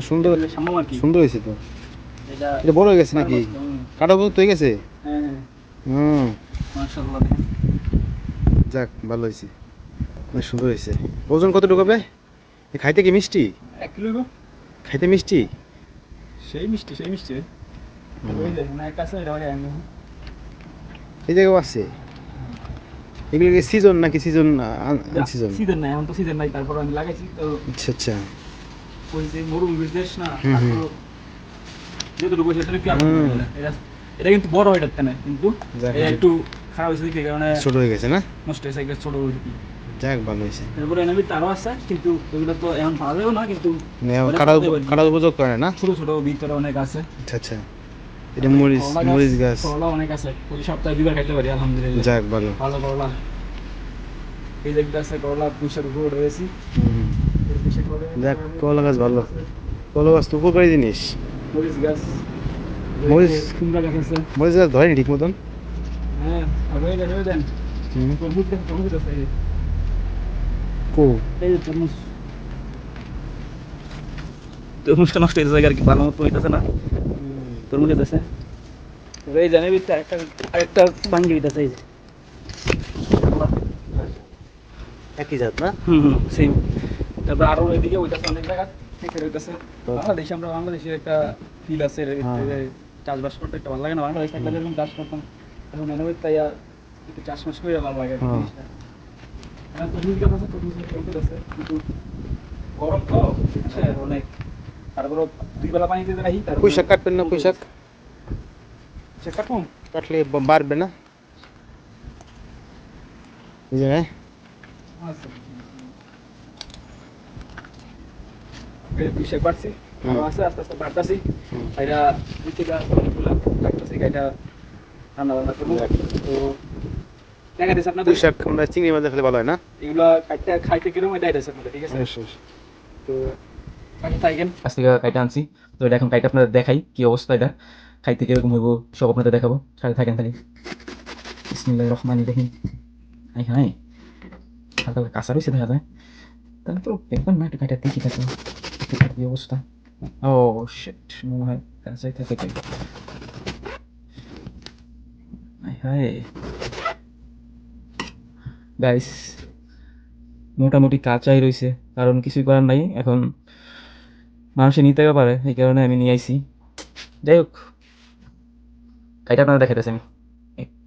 সুন্দর সুন্দর হয়েছে তো। এটা বড় হয়ে গেছে নাকি? কাটা হয়ে গেছে? হ্যাঁ হ্যাঁ। হুম। মাশাআল্লাহ যাক ভালো হয়েছে। অনেক সুন্দর হয়েছে। ওজন কত ঢুকাবে খাইতে কি মিষ্টি? এক কিলো খাইতে মিষ্টি? সেই মিষ্টি সেই মিষ্টি ওই যে না একটা আছে এই জায়গাও এগুলো সিজন নাকি সিজন সিজন সিজন নাই এখন তো সিজন নাই তারপর আমি লাগাইছি তো আচ্ছা আচ্ছা। ওই যে না কি এটা কিন্তু বড় না কিন্তু যাক, একটু খারাপ হয়েছে কি কারণে ছোট হয়ে গেছে না? নষ্ট হয়েছে একটা ছোট যাক ভালো হয়েছে তারও আছে কিন্তু ওগুলো তো এখন পাওয়া না কিন্তু মানে কাটা করতে পারি। কাটা উপযোগ করে না? ছোট ছোট ভিতরে অনেক আছে। আচ্ছা আচ্ছা। এটা মরিচ করলা মরিচ গাছ। করলা অনেক আছে। প্রতি সপ্তাহে দুবার খাইতে পারি আলহামদুলিল্লাহ। যাক ভালো। ভালো করলা এই যে করলা পুষার উপর রয়েছি। যাক কলা গাছ ভালো। কলা গাছ তো উপকারী জিনিস মরিচ গাছ। মরিচ- কুমড়া গাছ আছে। মরিচ গাছ ধরেনি ঠিক মতন? হ্যাঁ। তরমুজ নষ্ট হয়ে যায় আর কি ভালো মতো হইতেছে না। তরমুজ এই জানে ভিতরে আরেকটা ভাঙ্গি হইতেছে এই যে। একই জাত না? হুম হুম সেম তারপর আরও এদিকে ওইটাছে অনেক জায়গা হইতেছে। বাংলাদেশে আমরা বাংলাদেশের একটা ফিল আছে চাষবাস করতে একটা ভালো লাগে না। বাংলাদেশ থাকলে চাষ করতাম এখন এনে তাই একটু চাষবাস করে ভালো লাগে হ্যাঁ। গরম তো হচ্ছে অনেক। তারপর দুই বেলা পানি দিতে রাখি তারপর পুঁইশাক কাটবেন না পুঁইশাক সে কাটুন কাটলে বাড়বে না? এই আচ্ছা বাড়ছে। আরও আছে আস্তে আস্তে বাড়তাছি। এটা দুই থেকে অনেকগুলো এটা রান্না বান্না করব। তো দেখা আপনাদের। আমরা চিংড়ি মাছ খেলে ভালো হয় না? এগুলো কাটতে খাইতে কীরকম এটা এটা আপনাদের ঠিক আছে? তো থেকে কাইটা আনছি। তো এটা এখন কাইটা আপনাদের দেখাই কি অবস্থা এটা। খাইতে কীরকম হইব সব আপনাদের দেখাবো। সাথে থাকেন খালি। বিসমিল্লাহ রহমানি রহিম। High high. হালকা কাঁচা রয়েছে দেখা যায়। তাহলে তো দেখবেন না একটু কাইটা দেখি থাকে কি অবস্থা ও শিট মনে হয় কাই হাই গাইস মোটামুটি কাঁচাই রয়েছে কারণ কিছুই করার নাই। এখন মানুষে নিতে পারে এই কারণে আমি নিয়ে আইছি। যাই হোক কাইটা আপনারা দেখাইতেছি আমি।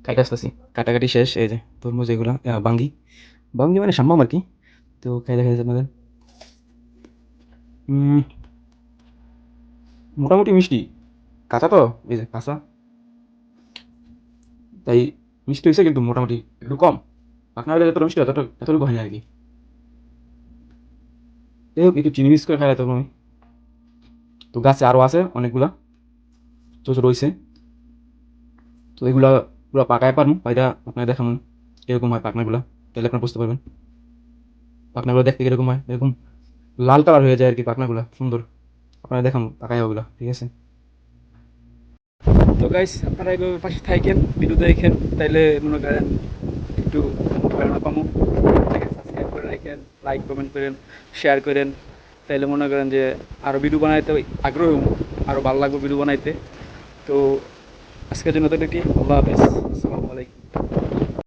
কাইটা আসতেছি। কাটাকাটি শেষ এই যে তরমুজ এগুলো বাঙ্গি। বাঙ্গি মানে সম্ভব আর কি। তো খাই দেখাইতেছি আপনাদের? উম, মোটামুটি মিষ্টি। কাঁচা তো? এই যে কাঁচা। তাই মিষ্টি হয়েছে কিন্তু মোটামুটি একটু কম। হলে যতটা মিষ্টি হয় এতটুকু হয় না আর কি। হোক, একটু চিনি মিক্স করে খাই আমি তো গাছে আরও আছে অনেকগুলা। ছোটো রয়েছে তো এগুলা পুরো পাকায় পারুন পাইটা আপনার দেখানো এরকম হয় পাকনাগুলা? তাহলে আপনারা বুঝতে পারবেন। পাকনাগুলো দেখতে কীরকম হয়, এরকম লাল কালার হয়ে যায় আর কি পাকনাগুলা সুন্দর। আপনারা দেখান পাকায় ওগুলা, ঠিক আছে? তো গাইস আপনারা এইভাবে পাশে থাকেন ভিডিও দেখেন, তাইলে মনে করেন একটু প্রেরণা পাবো সাবস্ক্রাইব করে রাখেন লাইক কমেন্ট করেন শেয়ার করেন। তাইলে মনে করেন যে আরও ভিডিও বানাইতে আগ্রহ আরও ভালো লাগবে ভিডিও বানাইতে। তো আজকের জন্য তো কি আল্লাহ হাফেজ, আসসালামু আলাইকুম।